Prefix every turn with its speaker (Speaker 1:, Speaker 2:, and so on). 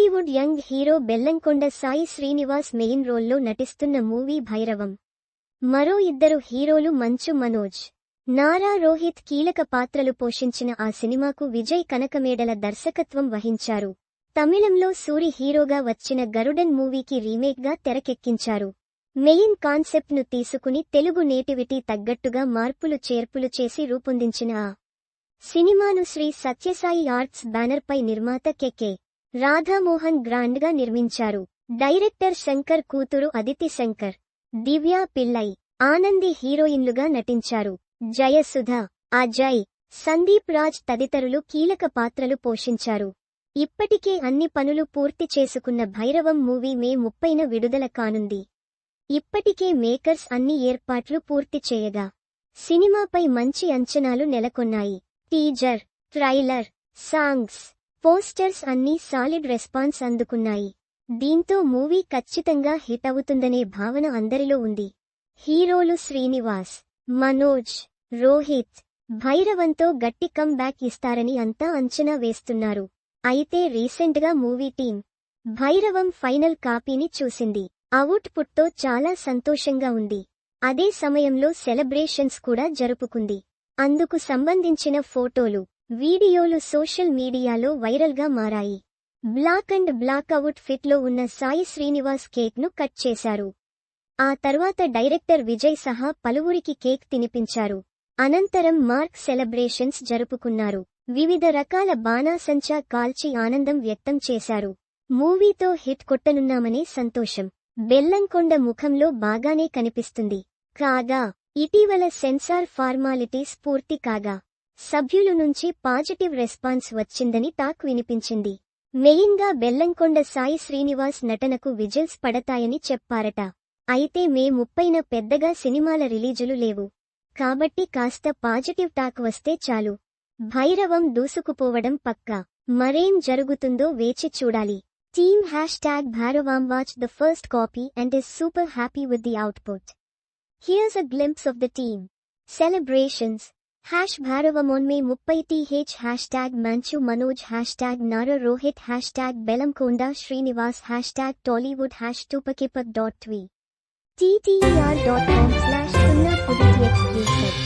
Speaker 1: Tollywood young hero Bellamkonda Sai Srinivas main రోల్లో నటిస్తున్న movie Bhairavam. మరో ఇద్దరు హీరోలు మంచు మనోజ్. నారా రోహిత్ కీలక పాత్రలు పోషించిన ఆ సినిమాకు విజయ్ కనకమేడల దర్శకత్వం వహించారు. తమిళంలో సూరి హీరోగా వచ్చిన గరుడన్ మూవీకి రీమేక్గా తెరకెక్కించారు. మెయిన్ కాన్సెప్ట్ను తీసుకుని తెలుగు నేటివిటీ తగ్గట్టుగా మార్పులు చేర్పులు చేసి రూపొందించిన ఆ సినిమాను శ్రీ సత్యసాయి ఆర్ట్స్ బ్యానర్పై నిర్మాత కెకే రాధామోహన్ గ్రాండ్గా నిర్మించారు. డైరెక్టర్ శంకర్ కూతురు అదితి శంకర్ దివ్యా పిల్లై ఆనంది హీరోయిన్లుగా నటించారు. జయసుధ అజయ్ సందీప్ రాజ్ తదితరులు కీలక పాత్రలు పోషించారు. ఇప్పటికే అన్ని పనులు పూర్తి చేసుకున్న భైరవం మూవీ మే ముప్పైన విడుదల కానుంది. ఇప్పటికే మేకర్స్ అన్ని ఏర్పాట్లు పూర్తి చేయగా సినిమాపై మంచి అంచనాలు నెలకొన్నాయి. టీజర్ ట్రైలర్ సాంగ్స్ పోస్టర్స్ అన్నీ సాలిడ్ రెస్పాన్స్ అందుకున్నాయి. దీంతో మూవీ ఖచ్చితంగా హిట్ అవుతుందనే భావన అందరిలో ఉంది. హీరోలు శ్రీనివాస్ మనోజ్ రోహిత్ భైరవంతో గట్టి కమ్ బ్యాక్ ఇస్తారని అంతా అంచనా వేస్తున్నారు. అయితే రీసెంట్గా మూవీ టీం భైరవం ఫైనల్ కాపీని చూసింది. అవుట్పుట్తో చాలా సంతోషంగా ఉంది. అదే సమయంలో సెలబ్రేషన్స్ కూడా జరుపుకుంది. అందుకు సంబంధించిన ఫోటోలు వీడియోలు సోషల్ మీడియాలో వైరల్గా మారాయి. బ్లాక్ అండ్ బ్లాక్ అవుట్ ఫిట్లో ఉన్న సాయి శ్రీనివాస్ కేక్ను కట్ చేశారు. ఆ తర్వాత డైరెక్టర్ విజయ్ సహా పలువురికి కేక్ తినిపించారు. అనంతరం మార్క్ సెలబ్రేషన్స్ జరుపుకున్నారు. వివిధ రకాల బాణాసంచా కాల్చి ఆనందం వ్యక్తం చేశారు. మూవీతో హిట్ కొట్టనున్నామనే సంతోషం. బెల్లంకొండ ముఖంలో బాగానే కనిపిస్తుంది. కాగా ఇటీవల సెన్సార్ ఫార్మాలిటీస్ పూర్తి కాగా సభ్యుల నుంచి పాజిటివ్ రెస్పాన్స్ వచ్చిందని టాక్ వినిపించింది. మెయిన్గా బెల్లంకొండ సాయి శ్రీనివాస్ నటనకు విజిల్స్ పడతాయని చెప్పారట. అయితే మే ముప్పైన పెద్దగా సినిమాల రిలీజులు లేవు. కాబట్టి కాస్త పాజిటివ్ టాక్ వస్తే చాలు. భైరవం దూసుకుపోవడం పక్కా. మరేం జరుగుతుందో వేచి చూడాలి. Team hashtag Bhairavam watch the first copy and is super happy with the output. Here's a glimpse of the team celebrations hash Bhairavam on May ముప్పై TH hashtag Manchu Manoj hashtag Nara Rohit hashtag Bellamkonda Srinivas hashtag Tollywood hash టూపకిపక్ dot twitter dot com slash సున్నా పుదిటి exclusive